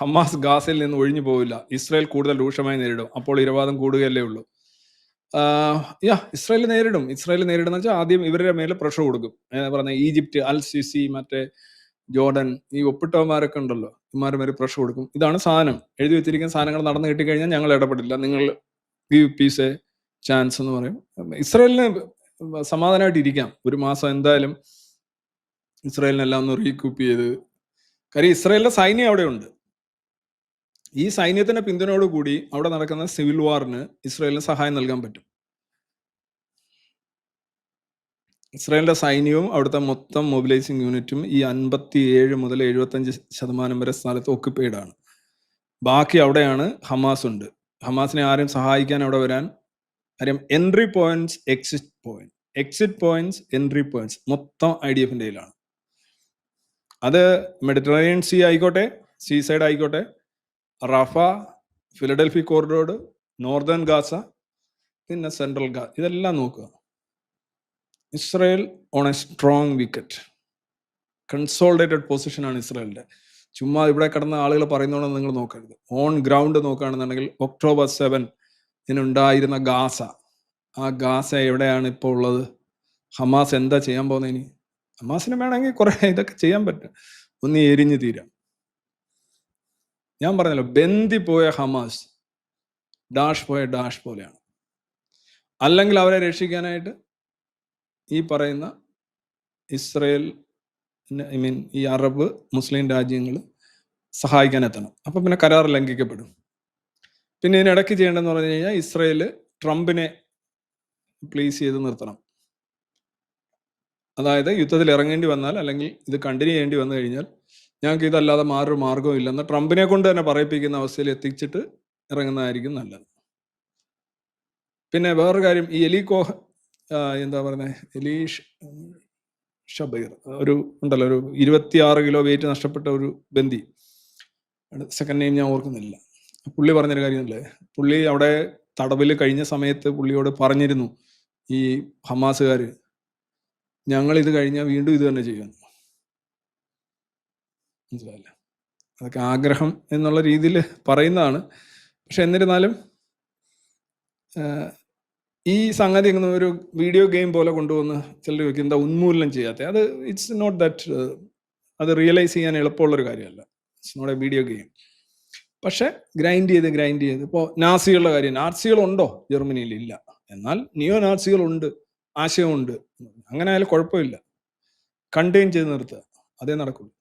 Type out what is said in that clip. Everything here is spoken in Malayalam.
ഹമാസ് ഗാസിൽ നിന്ന് ഒഴിഞ്ഞു പോവില്ല. ഇസ്രായേൽ കൂടുതൽ രൂക്ഷമായി നേരിടും. അപ്പോൾ ഇരവാദം കൂടുകയല്ലേ ഉള്ളൂ. യാ ഇസ്രായേൽ നേരിടും. ഇസ്രായേൽ നേരിടുന്ന വെച്ചാൽ ആദ്യം ഇവരുടെ മേലെ പ്രഷർ കൊടുക്കും. പറഞ്ഞ ഈജിപ്റ്റ് അൽ സിസി മറ്റേ ജോർഡൻ ഈ ഒപ്പിട്ടവന്മാരൊക്കെ ഉണ്ടല്ലോ. ഇമാരുടെ മേലെ പ്രഷർ കൊടുക്കും. ഇതാണ് സാധനം. എഴുതി വെച്ചിരിക്കുന്ന സാധനങ്ങൾ നടന്നു കിട്ടിക്കഴിഞ്ഞാൽ ഞങ്ങൾ ഇടപെടില്ല. നിങ്ങൾ ഗീവ് പീസ് എ ചാൻസ് എന്ന് പറയും. ഇസ്രായേലിന് സമാധാനമായിട്ട് ഇരിക്കാം. ഒരു മാസം എന്തായാലും ഇസ്രായേലിനെല്ലാം ഒന്ന് റീക്യൂപ്പ് ചെയ്ത്. കാര്യം ഇസ്രായേലിന്റെ സൈന്യം അവിടെ ഉണ്ട് ഈ സൈന്യത്തിന്റെ പിന്തുണയോട് കൂടി അവിടെ നടക്കുന്ന സിവിൽ വാറിന് ഇസ്രായേലിന് സഹായം നൽകാൻ പറ്റും. ഇസ്രായേലിന്റെ സൈന്യവും അവിടുത്തെ മൊത്തം മൊബിലൈസിംഗ് യൂണിറ്റും ഈ അൻപത്തി ഏഴ് മുതൽ എഴുപത്തഞ്ച് ശതമാനം വരെ സ്ഥലത്ത് ഒക്യുപ്പൈഡ് ആണ്. ബാക്കി അവിടെയാണ് ഹമാസ് ഉണ്ട്. ഹമാസിനെ ആരും സഹായിക്കാൻ അവിടെ വരാൻ കാര്യം entry points exit point exit points entry points മൊത്തം ഐ ഡി എഫിന്റെ കയ്യിലാണ്. അത് മെഡിറ്ററേനിയൻ സീ ആയിക്കോട്ടെ സീ സൈഡ് ആയിക്കോട്ടെ Rafah Philadelphi corridor northern Gaza പിന്നെ സെൻട്രൽ ഗാസ ഇതെല്ലാം നോക്കുക. Israel on a strong wicket consolidated പൊസിഷനാണ് ഇസ്രയേലിന്റെ. ചുമ്മാ ഇവിടെ കിടന്ന ആളുകൾ പറയുന്നതുകൊണ്ട് നിങ്ങൾ നോക്കരുത്. ഓൺ ഗ്രൗണ്ട് നോക്കുകയാണെന്നുണ്ടെങ്കിൽ ഒക്ടോബർ സെവൻ ഇതിനുണ്ടായിരുന്ന ഗാസ. ആ ഗാസ എവിടെയാണ് ഇപ്പോൾ ഉള്ളത്? ഹമാസ് എന്താ ചെയ്യാൻ പോകുന്നത് ഇനി? ഹമാസിന് വേണമെങ്കിൽ കുറെ ഇതൊക്കെ ചെയ്യാൻ പറ്റും. ഒന്ന് എരിഞ്ഞു തീരാം. ഞാൻ പറഞ്ഞല്ലോ ബന്ദി പോയ ഹമാസ് ഡാഷ് പോയ ഡാഷ് പോലെയാണ്. അല്ലെങ്കിൽ അവരെ രക്ഷിക്കാനായിട്ട് ഈ പറയുന്ന ഇസ്രയേൽ ഐ മീൻ ഈ അറബ് മുസ്ലിം രാജ്യങ്ങൾ സഹായിക്കാൻ എത്തണം. അപ്പം പിന്നെ കരാർ ലംഘിക്കപ്പെടും. പിന്നെ ഇതിനിടയ്ക്ക് ചെയ്യേണ്ടതെന്ന് പറഞ്ഞു കഴിഞ്ഞാൽ ഇസ്രയേൽ ട്രംപിനെ പ്ലീസ് ചെയ്ത് നിർത്തണം. അതായത് യുദ്ധത്തിൽ ഇറങ്ങേണ്ടി വന്നാൽ അല്ലെങ്കിൽ ഇത് കണ്ടിന്യൂ ചെയ്യേണ്ടി വന്നു കഴിഞ്ഞാൽ ഞങ്ങൾക്ക് ഇതല്ലാതെ മാറൊരു മാർഗവും ഇല്ലെന്ന് ട്രംപിനെ കൊണ്ട് തന്നെ പറയിപ്പിക്കുന്ന അവസ്ഥയിൽ എത്തിച്ചിട്ട് ഇറങ്ങുന്നതായിരിക്കും നല്ലത്. പിന്നെ വേറൊരു കാര്യം ഈ എലി കോഹ് എന്താ പറയുന്നത് എലീഷ് ഷബീർ ഒരു ഉണ്ടല്ലോ ഒരു ഇരുപത്തിയാറ് കിലോ വെയിറ്റ് നഷ്ടപ്പെട്ട ഒരു ബന്ദി. സെക്കൻഡ് നെയിം ഞാൻ ഓർക്കുന്നില്ല. പുള്ളി പറഞ്ഞൊരു കാര്യമല്ലേ പുള്ളി അവിടെ തടവിൽ കഴിഞ്ഞ സമയത്ത് പുള്ളിയോട് പറഞ്ഞിരുന്നു ഈ ഹമാസുകാർ ഞങ്ങൾ ഇത് കഴിഞ്ഞാൽ വീണ്ടും ഇത് തന്നെ ചെയ്യുന്നു മനസ്സിലായില്ല? അതൊക്കെ ആഗ്രഹം എന്നുള്ള രീതിയിൽ പറയുന്നതാണ്. പക്ഷെ എന്നിരുന്നാലും ഈ സംഗതി ഇങ്ങനെ ഒരു വീഡിയോ ഗെയിം പോലെ കൊണ്ടുവന്ന് ചിലർ ചോദിക്കും എന്താ ഉന്മൂലനം ചെയ്യാത്ത? അത് ഇറ്റ്സ് നോട്ട് ദാറ്റ് അത് റിയലൈസ് ചെയ്യാൻ എളുപ്പമുള്ളൊരു കാര്യമല്ല. It's not a video game പക്ഷെ ഗ്രൈൻഡ് ചെയ്ത് ഗ്രൈൻഡ് ചെയ്ത് ഇപ്പോൾ നാസികളുടെ കാര്യം നാസികളുണ്ടോ? ജർമ്മനിയിൽ ഇല്ല. എന്നാൽ നിയോ നാസികളുണ്ട് ആശയമുണ്ട്. അങ്ങനെ ആയാലും കുഴപ്പമില്ല. കണ്ടെയ്ൻ ചെയ്ത് നിർത്തുക. അതേ നടക്കുള്ളൂ.